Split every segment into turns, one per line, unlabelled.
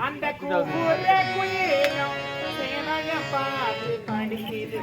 அந்த கூவுற குயிலும் சேனைய பார்த்து படிக்குது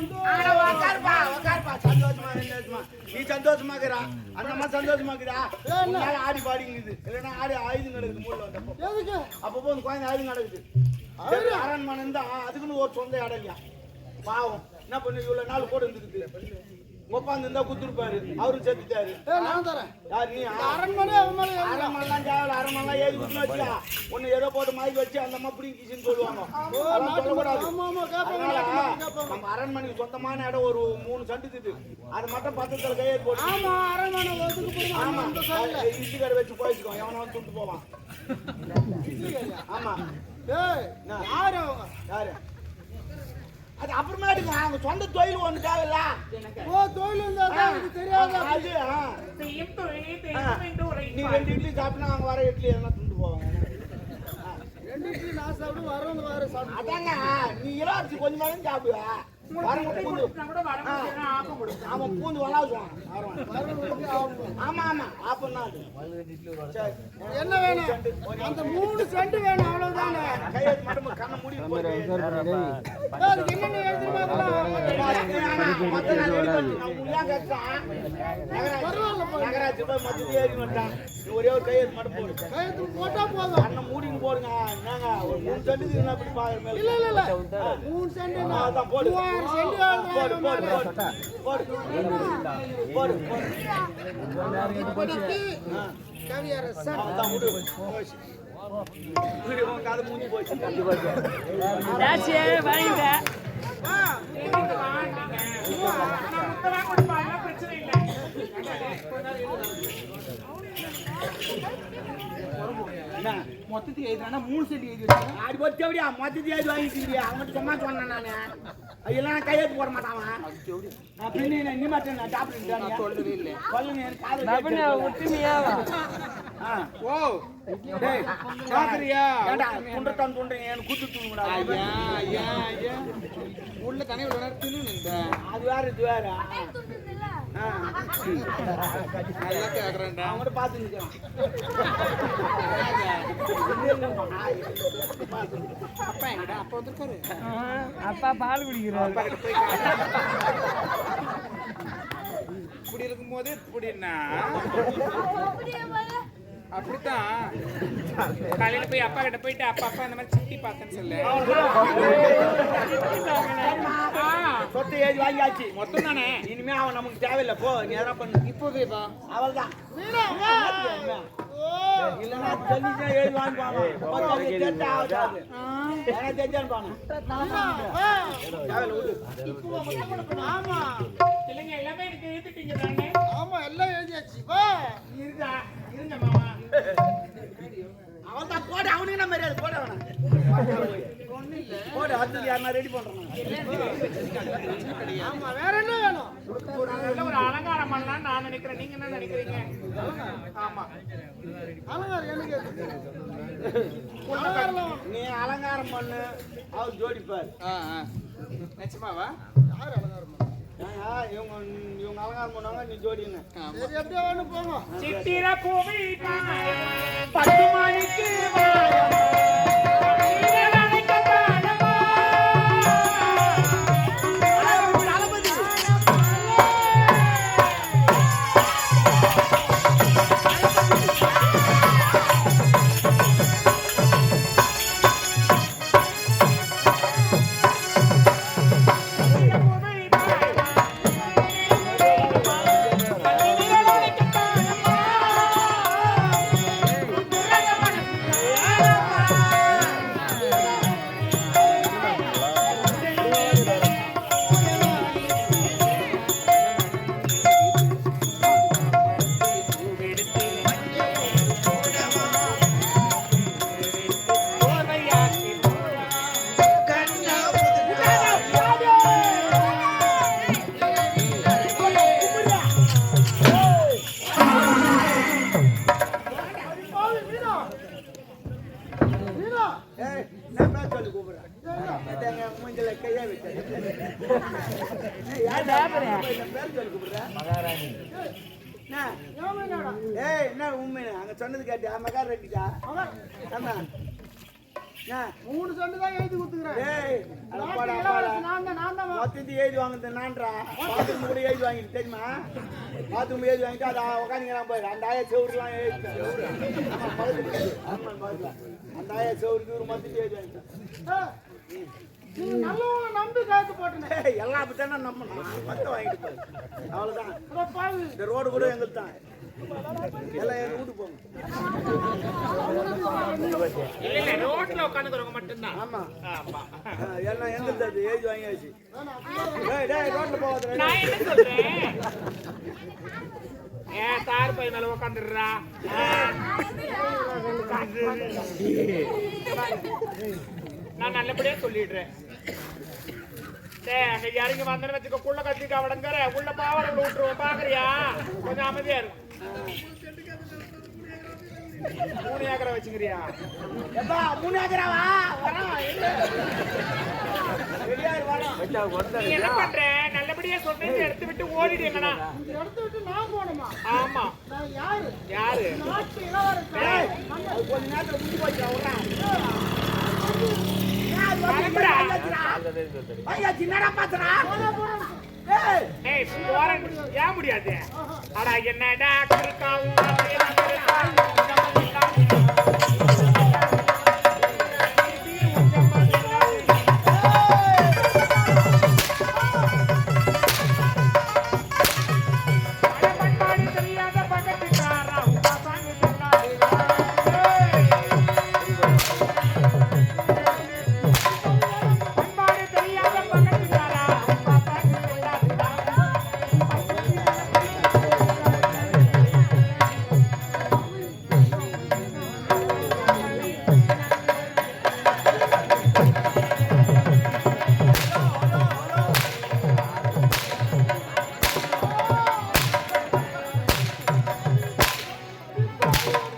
உட்காருப்பா, உட்காருப்பா. சந்தோஷமா, சந்தோஷமா. நீ சந்தோஷமா இருக்கிறா அந்த மாதிரி சந்தோஷமா இருக்கிறா உன்னால ஆடி பாடிங்குது இல்லைன்னா ஆடி ஆயுதம் நடக்குது மூல வந்தப்போ. அப்பப்போ அந்த குழந்தை ஆயுதம் நடக்குது அரண்மனை இருந்தா அதுக்குன்னு ஒரு சொந்த இடம் இல்லையா பாவம். என்ன பண்ணு? இவ்வளவு நாள் கூட இருந்துருக்கு உட்காந்து இருந்தா குத்துருப்பாரு. அவரும் செத்துட்டாரு. யார் நீ அரண்மனைலாம் தேவையில்ல அரண்மனைலாம் ஏறி குத்துன்னு வச்சுக்கா உன்னை ஏதோ போட்டு மயக்க வச்சு அந்த அம்மா பிடிங்கிச்சின்னு சொல்லுவாங்க நம்ம அரண்மனைக்கு சொந்தமான இடம் ஒரு மூணு சண்டு இருக்குது. அது மட்டும் பக்கத்துல கையெழுத்து போட்டு. ஆமா இசுக்கார வச்சு போயிச்சுக்கோ எவனை வந்து துட்டு போவான். ஆமா. என்ன? யாரு? அது அப்புறமேட்டுக்கு அவங்க சொந்த தொழில் ஒண்ணு தேவையில்ல அது.
செய்யும் தொழிலை
ஆ.
தெய்வம் என்று
நீ
உரைப்பார்.
ரெண்டு இட்லி சாப்பிட்டா அவங்க வர இட்லி எல்லாம் துண்டு போவாங்க அதாங்க நீ இளவரசி கொஞ்ச நேரம் சாப்பிடுவ
உங்களுக்கு முட்டை கொடுத்தா கூட வர முடியாது ஆப்பம் கொடுத்தேன்
அவன் பூந்து வளாசுவான் ஆமா ஆமா சரி.
என்ன வேணும்? அந்த மூணு சென்ட் வேணும் அவ்வளவுதானே?
கையெழுத்து மட்டும் கண்ணை மூடி
என்னென்ன?
நகராட்சி போய் மொத்தத்தையும் ஏறி வந்துட்டான். நீ ஒரே ஒரு கையெழுத்து மட்டும் போடு.
கையெழுத்து போட்டா போதும்.
கண்ணை மூடின்னு போடுங்க. என்னங்க ஒரு மூணு சென்ட்டுக்கு என்ன இப்படி பாக்குற மேல
இல்ல இல்ல இல்ல. மூணு சென்ட்
அதான் போடு.
மூவாயிரம் சென்ட்
போடு போடு போடு போடு போடு போடு
இப்போதைக்கு கவியரசன்
அதான் விடு போச்சு. விடு, உன் கதை முடிஞ்சு போச்சு
ஆ,
நீங்க வாங்க நான் முட்டை வாங்க கொடுப்பாங்க பிரச்சனை இல்லை
என்ன
மொத்தத்துக்கு எழுதுனா மூணு சென்ட் எழுதி வச்சாங்க
ஆடி போட்டு எப்படியா? மொத்தத்தை ஏறி வாங்கிக்கிறீங்க அவன்கிட்ட சும்மா சொன்னேன் நானு. அதெல்லாம் கையெழுத்து போட மாட்டான் அவன். நான் பின்ன என்ன நீ மட்டும் நான் டாக்டர்
சொல்லவே இல்லை.
சொல்லுங்க எனக்கு காது ஆ.
ஓ.
டேய்
பாக்குறியா?
ஏண்டா குண்டத்தான் குத்து தூங்குடா
ஐயா ஐயா ஐயா. உள்ள தனி ஒரு நேரம் தின்னு நின்றேன்.
அது வேற இது வேற.
அப்பா
பால் குடிக்கிறாரு.
போய் இப்படி இருக்கும்போது இப்படின்னா அப்படித்தான். காலையில போய் அப்பா கிட்ட போயிட்டு அப்பா அப்பா இந்த மாதிரி சுத்தி பார்த்தேன்னு சொல்லு.
சொத்தை ஏறி வாங்கியாச்சு.
மொத்தம் தானே?
இனிமே அவன் நமக்கு தேவையில்லை. போ நீ எதனா பண்ணு.
இப்போவே வா.
வா. ஓ,
இல்லைன்னா வாங்குவாங்க தெரிஞ்சா ஆகாது ஏன்னா தெரிஞ்சான்னு. தேவையில்லை விடு.
இல்லைங்க எல்லாமே எனக்கு எழுதிட்டீங்க தானே?
எல்லாம் எழுதியாச்சு வா.
இருந்தா இருங்க மாமா.
அவன் தான் போடு அவனுக்கு என்ன மரியாதை? போட வேணாம் போடு அடுத்தது ரெடி பண்றான்
ஆமா வேற என்ன வேணும்?
ஒரு நல்ல ஒரு அலங்காரம் பண்ணலாம் நான் நினைக்கிறேன். நீங்க என்ன நினைக்கிறீங்க? ஆமா.
அலங்காரம் எனக்கு.
நீ அலங்காரம் பண்ணு அவர் ஜோடிப்பார்.
ஆ ஆ. நிச்சயமாவா
யார் அலங்காரம்
இவங்க இவங்க அலங்காரம் பண்ணுவாங்க நீ ஜோடிங்க
எப்படியோ போங்க.
சித்திர பூவி பத்து மணிக்கு
வாங்கினது எழுதி
நான்றா பாத்ரூம் கூட ஏஜ் வாங்கிட்டு தெரியுமா? பாத்ரூம் ஏஜ் வாங்கிட்டு அதை உட்காந்துக்கிறான் போயிரு அந்த ஆயா செவருலாம் அந்த ஆயா செவருக்கு ஒரு மொத்தத்தை ஏஜ் வாங்கிட்டேன்.
ஏய், நீங்க நல்லவங்களை நம்பி காத்து போட்டுனேன்
எல்லாம் அப்படித்தானே நம்பணும் வாங்கிட்டு போய். அவ்வளவுதான். இந்த ரோடு கூட எங்களுக்கு தான் எல்லாம் வீட்டு போங்க
இல்ல இல்ல ரோட்ல உட்காந்துக்கிறவங்க மட்டும்தான்.
ஆமா.
ஆமா.
எல்லாம் அது எழுதி வாங்கியாச்சு. ரோட்ல போகாத
நான் என்ன சொல்றேன்? ஏ தார் பை மேல உட்காந்துடுறா. நான் நல்லபடியா சொல்லிடுறேன். இறங்கி வந்தேன்னு வச்சுக்கோ குள்ள கத்திக்கா வடங்கற உள்ள பாவடை விட்டுருவோம் பாக்குறியா? கொஞ்சம் அமைதியா இரு. மூணு ஏக்கரை வச்சுக்கிறியா?
எப்பா மூணு ஏக்கராவா
என்ன பண்ற? நல்லபடியா சொன்னது எடுத்து விட்டு ஓடிடு எங்கடா
எடுத்து விட்டு நான் போகணுமா?
ஆமா.
நான் யாரு?
யாரு?
நாட்டு
அது கொஞ்ச நேரத்துல முடிஞ்சு போச்சு. ஐயா சின்னடா பாத்துறா டேய்
ஏய் போறேன் ஏன் முடியாது? அடா என்னடா கிறுக்காவும்
நீ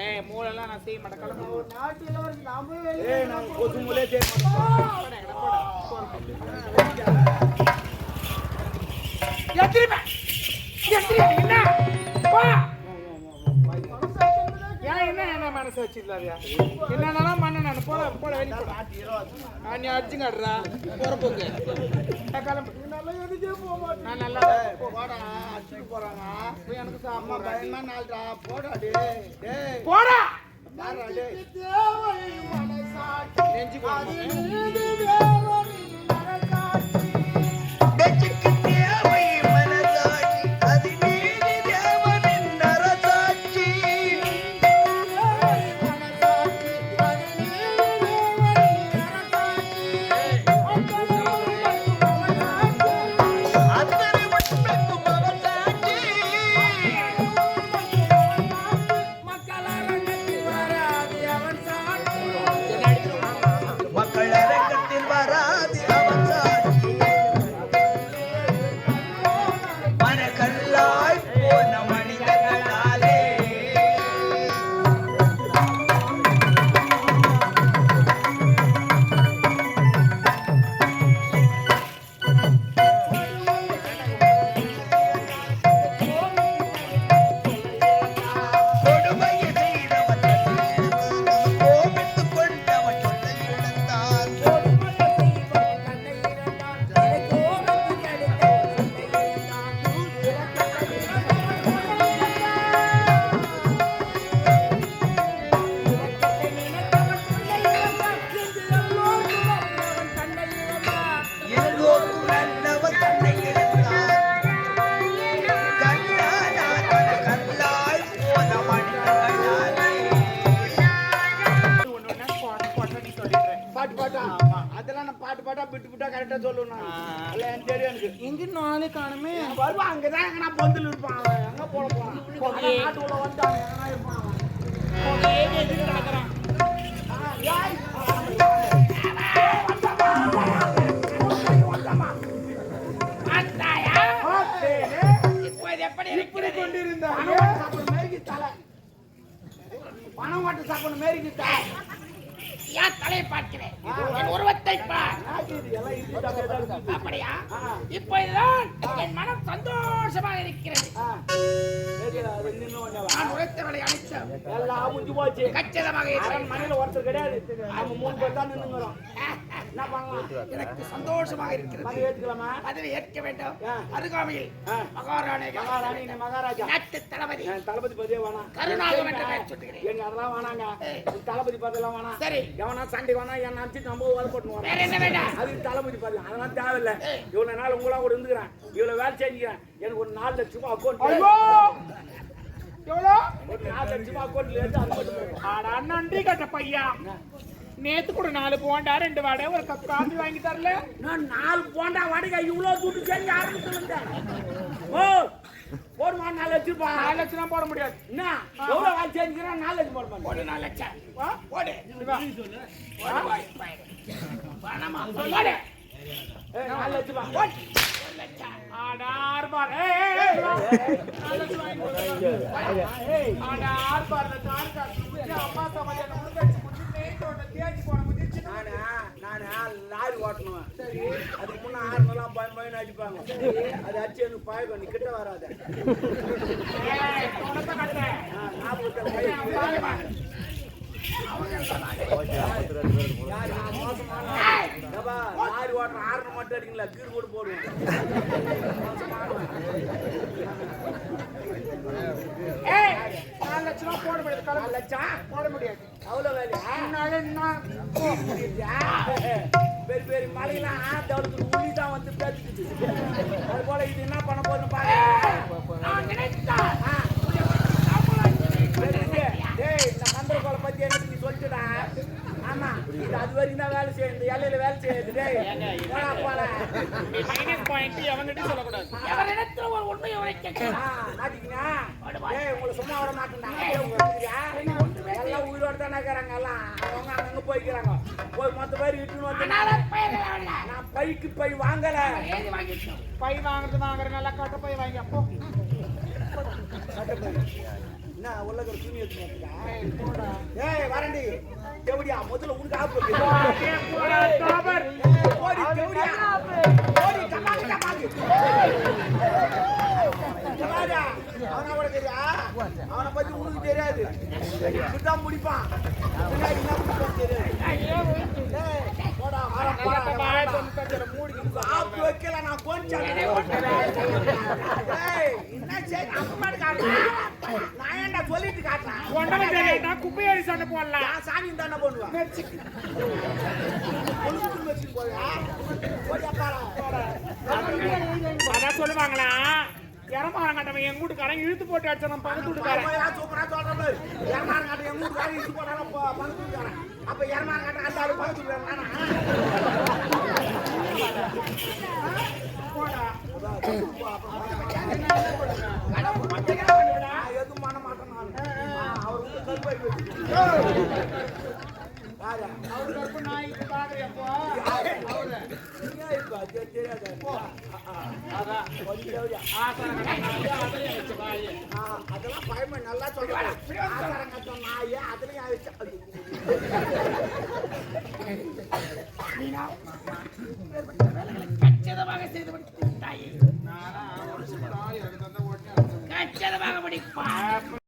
ஏய் மூளைலாம் நான் செய்ய மாட்டேன் கிளம்பு.
நாட்டு இளவரசன் நான் போய் வெளியே
ஏய் நான் கொசு முலே செய்ய மாட்டேன்
எத்திரிப்பேன். எத்திரிப்பேன். என்ன? போ. மனசு வச்சிருந்தாரியா என்னென்னலாம் பண்ண நான் போட போட வெளியே போட. நீ அடிச்சுங்க அடுறா போறப்போக்கு. கிளம்பு
நல்லா எதுக்கே போக மாட்டேன்.
நான் நல்லா
போடா அடிச்சுட்டு போறாங்க.
போய் எனக்கு
அம்மா பயமா நாள்டா. போடா டேய் டேய்.
போடா!
நெஞ்சு சொல்லுவேன் நான். எல்லாம் எனக்கு தெரியும் எனக்கு.
இங்க நாளே காணுமே?
வருவான் அங்கதான் எங்கனா பொந்தில் இருப்பான். அவன் எங்க போட போறான்? ஆனா நாட்டுக்குள்ள வந்துட்டான். எங்கனா இருப்பான். அவன்.
போகையே எதிர்த்து நடக்கிறான்.
இப்படி கொண்டிருந்தா சாப்பிட மேரிக்கு தலை பணம் மட்டும் சாப்பிட மேரிக்கு தலை
ஏன் தலையை பார்க்கிறேன்? என் உருவத்தை பார்
நாக்கு இது எல்லாம் இடிச்சு அப்படியே?
இப்போதுதான் என் மனம் சந்தோஷமாக இருக்கிறது?
அது.
நான்
எல்லாம் முடிஞ்சு போச்சு.
கச்சிதமாக இருக்கிறது
அரண்மனையில ஒருத்தர் கிடையாது. நம்ம மூணு பேர் தான் பண்ணலாம்?
எனக்கு சந்தோஷமாக இருக்கிறது.
பதவி ஏத்துக்கலாமா?
பதவி ஏற்க வேண்டும். அருகாமையில்
மகாராணி நீ மகாராஜா.
நாட்டு தளபதி.
என் தளபதி பதவியே வேணாம்.
கருணாகம் என்ற பெயர் சொல்லுகிறேன்.
எங்க அதெல்லாம் வேணாங்க உன் தளபதி பதவியெல்லாம் வேணாம்.
சரி.
எவனா சண்டை வேணா என்ன அடிச்சு நம்ம
வேற என்ன வேண்டாம்?
அதுக்கு தளபதி அதெல்லாம் தேவையில்ல. இவ்வளவு நாள் உங்களா கூட இருந்துக்கிறேன். இவ்வளவு வேலை செஞ்சுக்கிறேன். எனக்கு ஒரு நாலு லட்சம் ரூபாய் அக்கௌண்ட்
எவ்வளோ?
ஒரு நாலு லட்சம் ரூபாய் அக்கௌண்ட்ல மட்டும் போதும்.
ஆடா நன்றி கட்ட பையா. நேத்து கூட நாலு போண்டா ரெண்டு வடை ஒரு கப் காபி வாங்கி தரல.
நான் நாலு போண்டா வாடகை இவ்வளவு துட்டு செஞ்சு ஆரம்பிச்சுங்க ஓ போடுமா நாலு லட்சம் ரூபாய்?
நாலு லட்சம் தான் போட முடியாது.
என்ன எவ்வளவு வேலை செஞ்சுக்கிறேன்? நாலு லட்சம் போட
ஒரு நாலு லட்சம். போயிடு. பணமா? ஓடு.
அம்மா
லாரி ஓட்டணும் அதுக்கு முன்னே ஆறு பயம் பயம் அடிப்பாங்க அது அடிச்சு எனக்கு பழக்கம் நீ கிட்ட வராத லாரி ஓட்டுற ஆறு மட்டும் அடிங்களா கீழ் கூட போடுவேன்
நாலு லட்சம் போட முடியாது கலந்து.
நாலு லட்சம்
போட முடியாது
அவ்வளோ வேலையா
அதனால என்ன
பெரிய பெரிய மலையெல்லாம் தவிர்த்து உள்ளி தான் வந்து பேசிக்கிட்டு அது போல இது என்ன பண்ண போகுதுன்னு பாருங்க
நான் நினைத்தால்
டேய் கோலை பத்தி எனக்கு நீ சொல்லிட்டுடா? ஆமா இது அது வரைக்கும் தான் வேலை செய்யும் இந்த இலையில வேலை செய்யுது. டேய் போடா போடா.
மைனஸ் பாயிண்ட் எவங்கிட்டையும் சொல்லக்கூடாது.
எவரிடத்தில் ஒரு உண்மையை உரைக்க
ஆ, மாட்டிக்கினா? டேய் உங்களை சும்மா விட உங்க வந்துக்கிறியா? எல்லாம் உயிரோட தானே இருக்கிறாங்க. எல்லாம் அவங்க அங்கங்க போய்க்கிறாங்க. போய் மொத்த பேர் இட்டுன்னு வந்து நான் பைக்கு பை வாங்கல.
பை வாங்குறது வாங்குற நல்லா கட்ட பை வாங்கி அப்போ.
என்ன உள்ள ஒரு துணி ஏய் வரண்டி. தேவடியா முதல்ல உனக்கு ஆப்பு ஓடி தேவடியா அவன கூட தெரியா? அவனை பத்தி உனக்கு தெரியாது. என்ன முடிப்பான் தெரியாது. காப்பு வைக்கல நான் கொஞ்சம் என்ன சரி அப்பமாடு காட்டுறேன் நான் ஏன்டா சொல்லிட்டு காட்டுறேன்
ஒன்றரை தெரியாட்டா குப்பையாரி சண்டை போடலாம்
நான் சாமி தானே பண்ணுவேன்
அதான் சொல்லுவாங்களா வீட்டுக்காரன் இழுத்து போட்டு அடிச்சான் பக்கத்து வீட்டுக்காரன்
சூப்பரா சொல்றது எரமான் காட்டு எங்க ஊர் போட்டாலும் பணத்து விட்டுறேன் அப்ப எரமான் அந்த ஆளு பணத்து எதுவும் பண்ண மாட்டேன் நான் அவர் வந்து கருப்பாய் வச்சு யாரு
அவரு கருப்பு நான் இப்ப பாக்குறேன் அப்போ
நீங்க இப்ப அது தெரியாது
அதான்
கொஞ்சம் எவ்வளோ
ஆசாரம் கட்டினாங்க அதுலயும் வச்சு வாயி
ஆ, அதெல்லாம் பயமா நல்லா சொல்றேன்